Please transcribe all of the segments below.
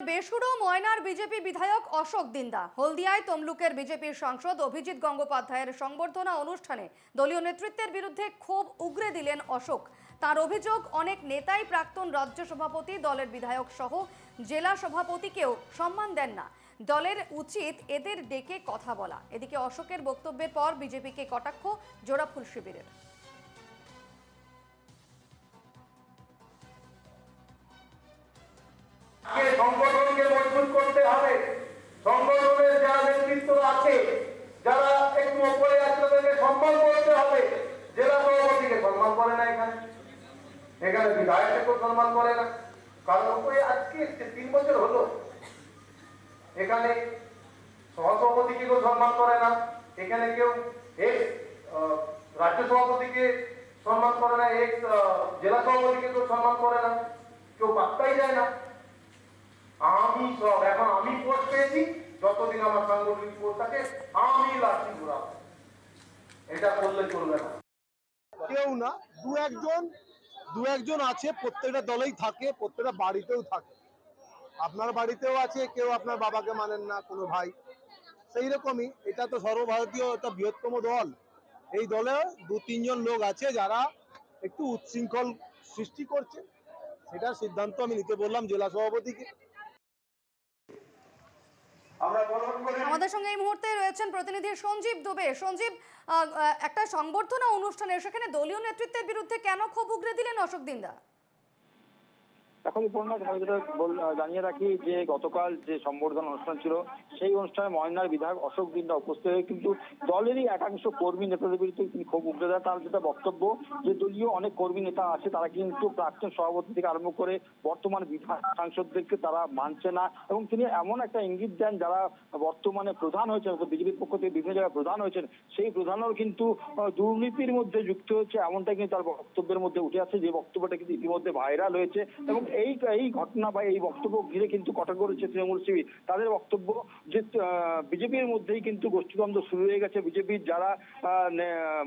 বেসুরো, ময়নার বিজেপি বিধায়ক অশোক দিন্দা। হলদিয়ায় তমলুকের বিজেপির সাংসদ অভিজিৎ গঙ্গোপাধ্যায়ের সংবর্ধনা অনুষ্ঠানে দলীয় নেতৃত্বের বিরুদ্ধে ক্ষোভ উগরে দিলেন অশোক। তার অভিযোগ, অনেক নেতাই প্রাক্তন রাজ্য সভাপতি, দলের বিধায়ক সহ জেলা সভাপতিকেও সম্মান দেন না। দলের উচিত এদের ডেকে কথা বলা। এদিকে অশোকের বক্তব্যের পর বিজেপিকে কটাক্ষ, জোড়াফুল শিবিরের। সংগঠনকে মজবুত করতে হবে। সংগঠনের যারা নেতৃত্ব আছে, যারা একটু ওপরে আছে, তাদেরকে সম্মান করতে হবে। জেলা সভাপতিকে সম্মান করে না এখানে। এখানে বিধায়ককে সম্মান করে না। কারণ উপরে আজকে তিন বছর হলো, এখানে সহসভাপতিকে কেউ সম্মান করে না। এখানে কেউ এক্স রাজ্য সভাপতিকে সম্মান করে না এক্স জেলা সভাপতিকে কেউ সম্মান করে না। কেউ পাত্তাই যায় না আমি সব এখন আমি পোস্ট পেয়েছি যতদিন আমার সাংগঠনিক পোস্ট আছে আমি লাঠি ঘুরাবো। এটা করলে চলবে না। কেউ না, দু একজন দু একজন আছে, প্রত্যেকটা দলেই থাকে, প্রত্যেকটা বাড়িতেও থাকে। আপনার বাড়িতেও আছে, কেউ আপনার বাবাকে মানেন না, কোনো ভাই। সেই রকমই, এটা তো সর্বভারতীয় একটা বৃহত্তম দল। এই দলে দু তিনজন লোক আছে যারা একটু উচ্ছৃঙ্খল সৃষ্টি করছে। সেটার সিদ্ধান্ত আমি নিতে বললাম জেলা সভাপতিকে। আমাদের সঙ্গে এই মুহূর্তে রয়েছেন প্রতিনিধি সঞ্জীব দুবে। সঞ্জীব একটা সংবর্ধনা অনুষ্ঠানে সেখানে দলীয় নেতৃত্বের বিরুদ্ধে কেন ক্ষোভ উগরে দিলেন অশোক দিন্দা এখন পূর্ণ তোমাকে যেটা জানিয়ে রাখি যে গতকাল যে সম্বর্ধনা অনুষ্ঠান ছিল, সেই অনুষ্ঠানে ময়নার বিধায়ক অশোক দিনটা উপস্থিত হয়ে কিন্তু দলেরই একাংশ কর্মী নেতাদের বিরুদ্ধে তিনি খুব উগড়ে দেয়। তার যেটা বক্তব্য যে দলীয় অনেক কর্মী নেতা আছে, তারা কিন্তু প্রাক্তন সভাপতি থেকে আরম্ভ করে বর্তমান বিধায়ক সাংসদদেরকে তারা মানছে না এবং তিনি এমন একটা ইঙ্গিত দেন যারা বর্তমানে প্রধান হয়েছেন বিজেপির পক্ষ থেকে বিভিন্ন জায়গায় প্রধান হয়েছেন, সেই প্রধানও কিন্তু দুর্নীতির মধ্যে যুক্ত হচ্ছে এমনটা কিন্তু তার বক্তব্যের মধ্যে উঠে আসছে যে বক্তব্যটা কিন্তু ইতিমধ্যে ভাইরাল হয়েছে এবং এই এই ঘটনা বা এই বক্তব্য ঘিরে কিন্তু কটাক্ষ করেছে তৃণমূল শিবির। তাদের বক্তব্য যে বিজেপির মধ্যেই কিন্তু গোষ্ঠীদ্বন্দ্ব শুরু হয়ে গেছে। বিজেপির যারা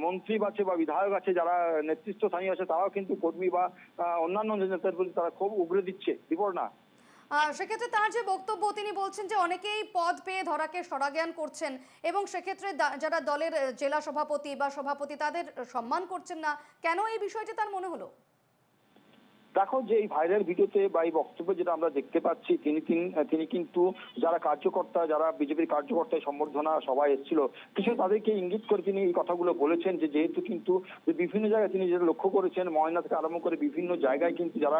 মন্ত্রী আছে বা বিধায়ক আছে যারা নেতৃত্ব স্থানীয় আছে তারাও কিন্তু কর্মী বা অন্যান্য নেতাদের প্রতি তারা খুব উগরে দিচ্ছে। বিপর্ণা আহ, সেক্ষেত্রে তার যে বক্তব্য তিনি বলছেন যে অনেকেই পদ পেয়ে ধরাকে সরাজ্ঞান করছেন এবং সেক্ষেত্রে যারা দলের জেলা সভাপতি বা সভাপতি তাদের সম্মান করছেন না। কেন এই বিষয়টি তার মনে হলো? দেখো যে এই ভাইরাল ভিডিওতে বা এই বক্তব্যে যেটা আমরা দেখতে পাচ্ছি, তিনি কিন্তু যারা কার্যকর্তা, যারা বিজেপির কার্যকর্তা এই সম্বর্ধনা সবাই এসেছিল কিছু তাদেরকে ইঙ্গিত করে তিনি এই কথাগুলো বলেছেন যে যেহেতু কিন্তু বিভিন্ন জায়গায় তিনি যেটা লক্ষ্য করেছেন, ময়না থেকে আরম্ভ করে বিভিন্ন জায়গায় কিন্তু যারা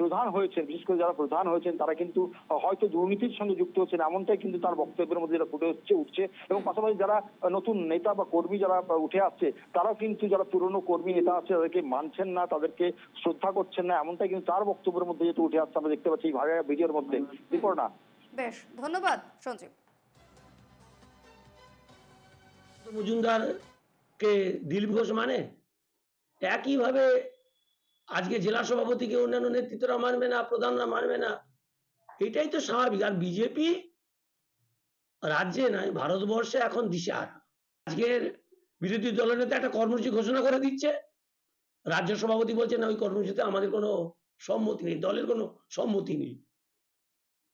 প্রধান হয়েছেন, বিশেষ করে যারা প্রধান হয়েছেন, তারা কিন্তু হয়তো দুর্নীতির সঙ্গে যুক্ত হচ্ছেন, এমনটাই কিন্তু তার বক্তব্যের মধ্যে যেটা ফুটে হচ্ছে, উঠছে এবং পাশাপাশি যারা নতুন নেতা বা কর্মী যারা উঠে আসছে, তারাও কিন্তু যারা পুরনো কর্মী নেতা আছে, তাদেরকে মানছেন না, তাদেরকে শ্রদ্ধা করছেন না এমনটাই কিন্তু তার বক্তব্যের মধ্যে যেটা উঠে আসছে আমরা দেখতে পাচ্ছি এই ভাইরাল ভিডিওর মধ্যে। বিপর্ণা বেশ ধন্যবাদ সঞ্জীব। মজুমদারকে দিলীপ ঘোষ মানে? একইভাবে আজকে জেলা সভাপতিকে অন্যান্য নেতৃত্বরা মানবে না প্রধানরা মানবে না এটাই তো স্বাভাবিক। আর বিজেপি রাজ্যে নয় ভারতবর্ষে এখন দিশেহারা। আজকের বিরোধী দলনেতা একটা কর্মসূচি ঘোষণা করে দিচ্ছে। রাজ্য সভাপতি বলছে না ওই কর্মসূচিতে আমাদের কোনো সম্মতি নেই, দলের কোনো সম্মতি নেই।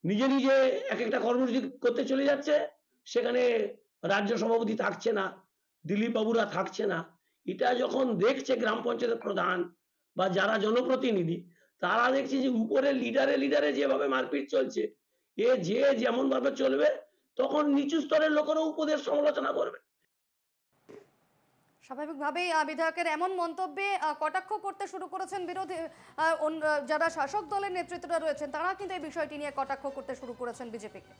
নিজে নিজে এক একটা কর্মসূচি করতে চলে যাচ্ছে, সেখানে রাজ্য সভাপতি থাকছে না, দিলীপ বাবুরা থাকছে না। এটা যখন দেখছে গ্রাম পঞ্চায়েতের প্রধান বা যারা জনপ্রতিনিধি, তারা দেখছে যে উপরে লিডারে লিডারে যেভাবে মারপিট চলছে, এ যে যেমন ভাবে চলবে, তখন নিচু স্তরের লোকেরও উপদেশ সমালোচনা করবে। স্বাভাবিকভাবেই বিধায়কের এমন মন্তব্যে কটাক্ষ করতে শুরু করেছেন বিরোধী যারা শাসক দলের নেতৃত্বরা রয়েছেন, তারা কিন্তু এই বিষয়টি নিয়ে কটাক্ষ করতে শুরু করেছেন বিজেপিকে।